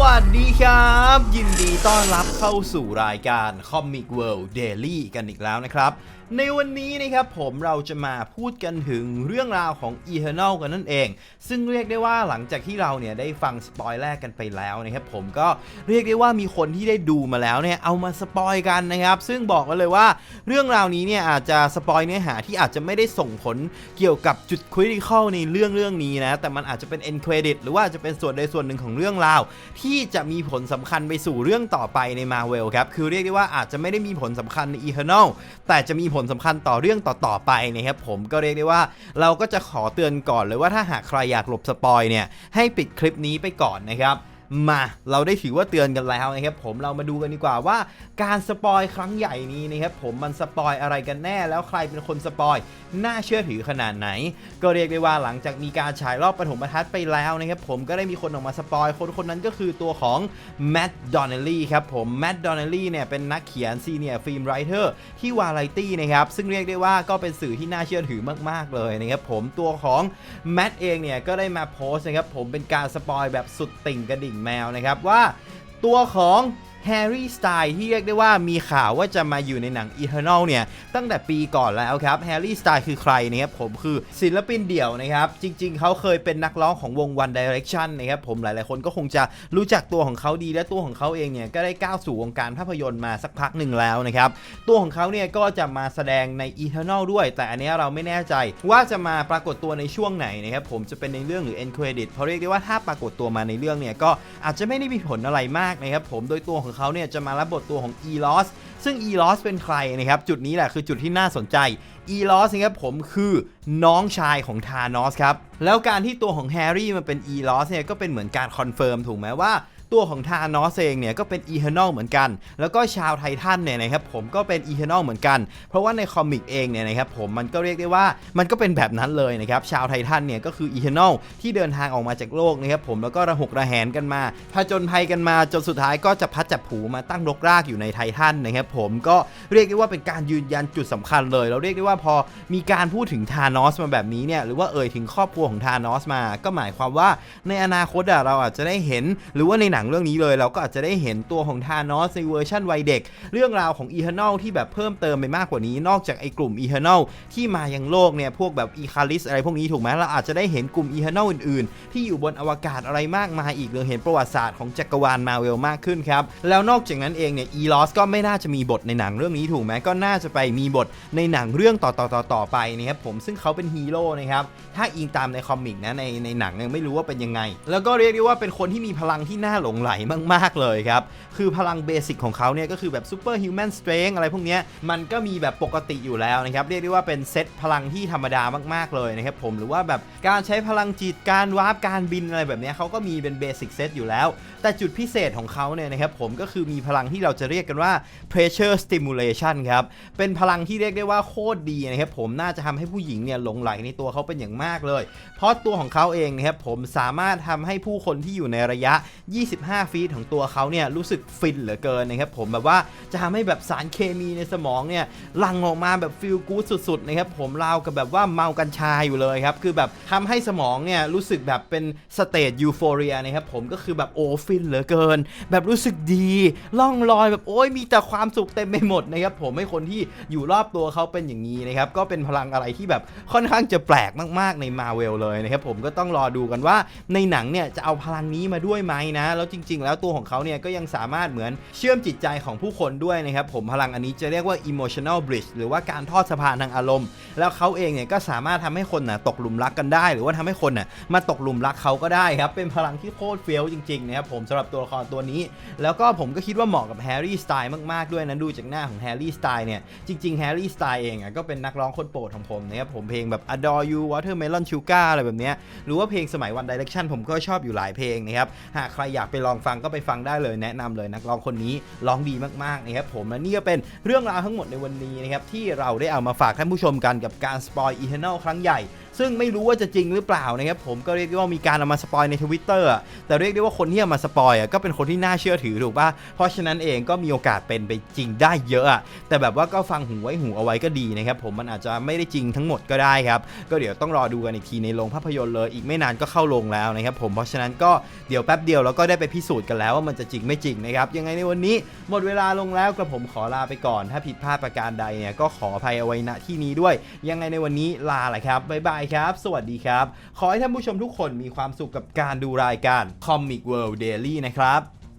วัสดีครับ ยินดีต้อนรับเข้าสู่รายการ Comic World Daily กันอีกแล้วนะครับ ในวันนี้นะครับผมเราจะมาพูดกันถึงเรื่องราวของ Eternal กันนั่นเอง ซึ่งเรียกได้ว่าหลังจากที่เราเนี่ยได้ฟังสปอยแรกกันไปแล้วนะครับผมก็เรียกได้ว่ามีคนที่ได้ดูมาแล้วเนี่ยเอามาสปอยกันนะครับ ซึ่งบอกกันเลยว่าเรื่องราวนี้เนี่ยอาจจะสปอยเนื้อหาที่อาจจะไม่ได้ส่งผลเกี่ยวกับจุดคริติคอลในเรื่องเรื่องนี้นะแต่มันอาจจะเป็น end credit หรือว่าอาจจะเป็นส่วนใดส่วนหนึ่งของเรื่องราวที่จะมีผลสำคัญไปสู่เรื่องต่อไปในมาเวลครับ คือเรียกได้ว่าอาจจะไม่ได้มีผลสำคัญใน Eternal แต่จะมีผลสำคัญต่อเรื่องต่อๆไปนะครับผมก็เรียกได้ว่าเราก็จะขอเตือนก่อนเลยว่าถ้าหากใครอยากหลบสปอยเนี่ยให้ปิดคลิปนี้ไปก่อนนะครับ มาเราได้ถือว่าเตือนกันแล้วนะครับผมเรามาดูกันดีกว่าว่า การสปอยครั้งใหญ่นี้นะครับผมมันสปอยอะไรกันแน่แล้วใครเป็นคนสปอยน่าเชื่อถือขนาดไหน ก็เรียกได้ว่าหลังจากมีการฉายรอบปฐมทัศน์ไปแล้วนะครับผมก็ได้มีคนออกมาสปอยคนคนนั้นก็คือตัวของแมดดอนเนลลี่ครับผมแมดดอนเนลลี่เนี่ยเป็นนักเขียนซีเนียร์ฟิล์มไรเตอร์ที่วาไรตี้นะครับซึ่งเรียกได้ว่าก็เป็นสื่อที่น่าเชื่อถือมาก ๆ เลยนะครับผมตัวของแมดเองเนี่ยก็ได้มาโพสต์นะครับผมเป็นการสปอยแบบสุดติ่งกระดิ่งแมวนะครับว่าตัวของแฮร์รี่สไตล์ที่เรียกได้ว่ามีข่าวว่าจะมาอยู่ในหนัง Eternal เนี่ย ตั้งแต่ปีก่อนแล้วครับแฮร์รี่สไตล์คือใครนะครับผมคือศิลปินเดี่ยวนะครับ จริงๆ เขาเคยเป็นนักร้องของวง One Direction นะครับผมหลายๆคนก็คงจะรู้จักตัวของเขาดีและตัวของเขาเองเนี่ยก็ได้ก้าวสู่วงการภาพยนตร์มาสักพักหนึ่งแล้วนะครับตัวของเขาเนี่ยก็จะมาแสดงใน Eternal ด้วย แต่อันนี้เราไม่แน่ใจว่าจะมาปรากฏตัวในช่วงไหนนะครับผมจะเป็นในเรื่องหรือ end credit เพราะเรียกได้ว่าถ้าปรากฏตัวมาในเรื่องเนี่ยก็อาจจะไม่ได้มีผลอะไรมากนะครับผมโดยตัวของเขาเนี่ยจะมารับบทตัวของ E-Loss ซึ่ง E-Loss เป็นใครนะครับจุดนี้แหละคือจุดที่น่าสนใจ E-Loss นะครับผมคือน้องชายของธานอสครับแล้วการที่ตัวของแฮร์รี่มาเป็น E-Loss เนี่ยก็เป็นเหมือนการคอนเฟิร์มถูกไหมว่า ตัวของธานอสเองเนี่ยก็เป็นอีเทอร์นอลเหมือนกัน แล้วก็ชาวไททันเนี่ยนะครับผมก็เป็นอีเทอร์นอลเหมือนกัน เพราะว่าในคอมิกเองเนี่ยนะครับผมมันก็เรียกได้ว่ามันก็เป็นแบบนั้นเลยนะครับชาวไททันเนี่ยก็คืออีเทอร์นอลที่เดินทางออกมาจากโลกนะครับผมแล้วก็ระหกระแหนกันมาผจญภัยกันมาจนสุดท้ายก็จะพัดจับผูมาตั้งรกรากอยู่ในไททันนะครับผมก็เรียกได้ว่าเป็นการยืนยันจุดสำคัญเลย เราเรียกได้ว่าพอมีการพูดถึงธานอสมาแบบนี้เนี่ยหรือว่าเอ่ยถึงครอบครัวของธานอสมา ก็หมายความว่าในอนาคตเราอาจจะได้เห็น หรือว่าในหนังเรื่องนี้เลยเราก็อาจจะได้เห็นตัวของธานอสในเวอร์ชันวัยเด็ก เรื่องราวของอีเทอร์นลที่แบบเพิ่มเติมไปมากกว่านี้ นอกจากไอ้กลุ่มอีเทอร์นลที่มายังโลกเนี่ยพวกแบบอีคาริสอะไรพวกนี้ถูกไหมเราอาจจะได้เห็นกลุ่มอีเทอร์นลอื่นๆ ที่อยู่บนอวกาศอะไรมากมายอีกหรือเห็นประวัติศาสตร์ของจักรวาลมาเวลมากขึ้นครับแล้วนอกจากนั้นเองเนี่ยอีลอสก็ไม่น่าจะมีบทในหนังเรื่องนี้ถูกไหมก็น่าจะไปมีบทในหนังเรื่องต่อๆๆต่อไปนะครับผมซึ่งเขาเป็นฮีโร่นะครับถ้าอิงตามในคอมิกนะในในหนังยังไม่รู้ว่าเป็นยังไง แล้วก็เรียกได้ว่าเป็นคนที่มีพลังที่น่าหลลงไหลมากๆเลยครับ คือพลังเบสิกของเขาเนี่ยก็คือแบบซูเปอร์ฮิวแมนสเตรนอะไรพวกนี้มันก็มีแบบปกติอยู่แล้วนะครับ เรียกได้ว่าเป็นเซตพลังที่ธรรมดามากๆเลยนะครับผมหรือว่าแบบการใช้พลังจิตการวาร์ปการบินอะไรแบบนี้เขาก็มีเป็นเบสิกเซตอยู่แล้ว แต่จุดพิเศษของเขาเนี่ยนะครับผมก็คือมีพลังที่เราจะเรียกกันว่า pressure stimulation ครับเป็นพลังที่เรียกได้ว่าโคตรดีนะครับผมน่าจะทำให้ผู้หญิงเนี่ยหลงไหลในตัวเขาเป็นอย่างมากเลย เพราะตัวของเขาเองนะครับผมสามารถทำให้ผู้คนที่อยู่ในระยะ 20 25 ฟีตของตัวเขาเนี่ยรู้สึกฟินเหลือเกินนะครับผมแบบว่าจะทำให้แบบสารเคมีในสมองเนี่ยหลั่งออกมาแบบฟิลกู๊ดสุดๆนะครับผมราวกับแบบว่าเมากัญชาอยู่เลยครับคือแบบทำให้สมองเนี่ยรู้สึกแบบเป็นสเตจยูโฟเรียนะครับผมก็คือแบบโอ้ฟินเหลือเกิน แบบรู้สึกดีล่องลอยแบบโอ้ยมีแต่ความสุขเต็มไปหมดนะครับผมให้คนที่อยู่รอบตัวเขาเป็นอย่างนี้นะครับก็เป็นพลังอะไรที่แบบค่อนข้างจะแปลกมาก ๆในมาเวลเลยนะครับผมก็ต้องรอดูกันว่าในหนังเนี่ยจะเอาพลังนี้มาด้วยไหมนะแล้วจริง ๆ แล้วตัวของเขาเนี่ยก็ยังสามารถเหมือนเชื่อมจิตใจของผู้คนด้วยนะครับผมพลังอันนี้จะเรียกว่า emotional bridge หรือว่าการทอดสะพานทางอารมณ์ แล้วเขาเองเนี่ยก็สามารถทำให้คนน่ะตกหลุมรักกันได้ หรือว่าทำให้คนน่ะมาตกหลุมรักเขาก็ได้ครับเป็นพลังที่โคตรเฟี้ยวจริงๆนะครับผมสำหรับตัวละครตัวนี้ แล้วก็ผมก็คิดว่าเหมาะกับแฮร์รี่สไตล์มากๆด้วยนะดูจากหน้าของแฮร์รี่สไตล์เนี่ยจริงๆแฮร์รี่สไตล์เองอะก็เป็นนักร้องคนโปรดของผมนะครับผมเพลงแบบ adore you watermelon sugar อะไรแบบเนี้ยหรือว่าเพลงสมัย One Direction ผมก็ชอบอยู่หลายเพลงนะครับหากใครอยากไปลองฟังก็ไปฟังได้เลยแนะนำเลยนักร้องคนนี้ร้องดีมากๆนะครับผมและนี่ก็เป็นเรื่องราวทั้งหมดในวันนี้นะครับที่เราได้เอามาฝากท่านผู้ชมกันกับการสปอยอีเทนอลครั้งใหญ่ ซึ่งไม่รู้ว่าจะจริงหรือเปล่านะครับผมก็เรียกได้ว่ามีการเอามาสปอยในทวิตเตอร์แต่เรียกได้ว่าคนที่เอามาสปอยอะก็เป็นคนที่น่าเชื่อถือถูกป่ะเพราะฉะนั้นเองก็มีโอกาสเป็นไปจริงได้เยอะอะแต่แบบว่าก็ฟังหูไว้หูเอาไว้ก็ดีนะครับผมมันอาจจะไม่ได้จริงทั้งหมดก็ได้ครับก็เดี๋ยวต้องรอดูกันอีกทีในโรงภาพยนตร์เลยอีกไม่นานก็เข้าโรงแล้วนะครับผมเพราะฉะนั้นก็เดี๋ยวแป๊บเดียวเราก็ได้ไปพิสูจน์กันแล้วว่ามันจะจริงไม่จริงนะครับยังไงในวันนี้หมดเวลาลงแล้วกระผมขอลาไปก่อน ถ้าผิดพลาดประการใดเนี่ยก็ขออภัยเอาไว้ณที่นี้ด้วย ยังไงในวันนี้ลาแหละครับบ๊ายบายครับ สวัสดีครับ ขอให้ท่านผู้ชมทุกคนมีความสุขกับการดูรายการ Comic World Daily นะครับ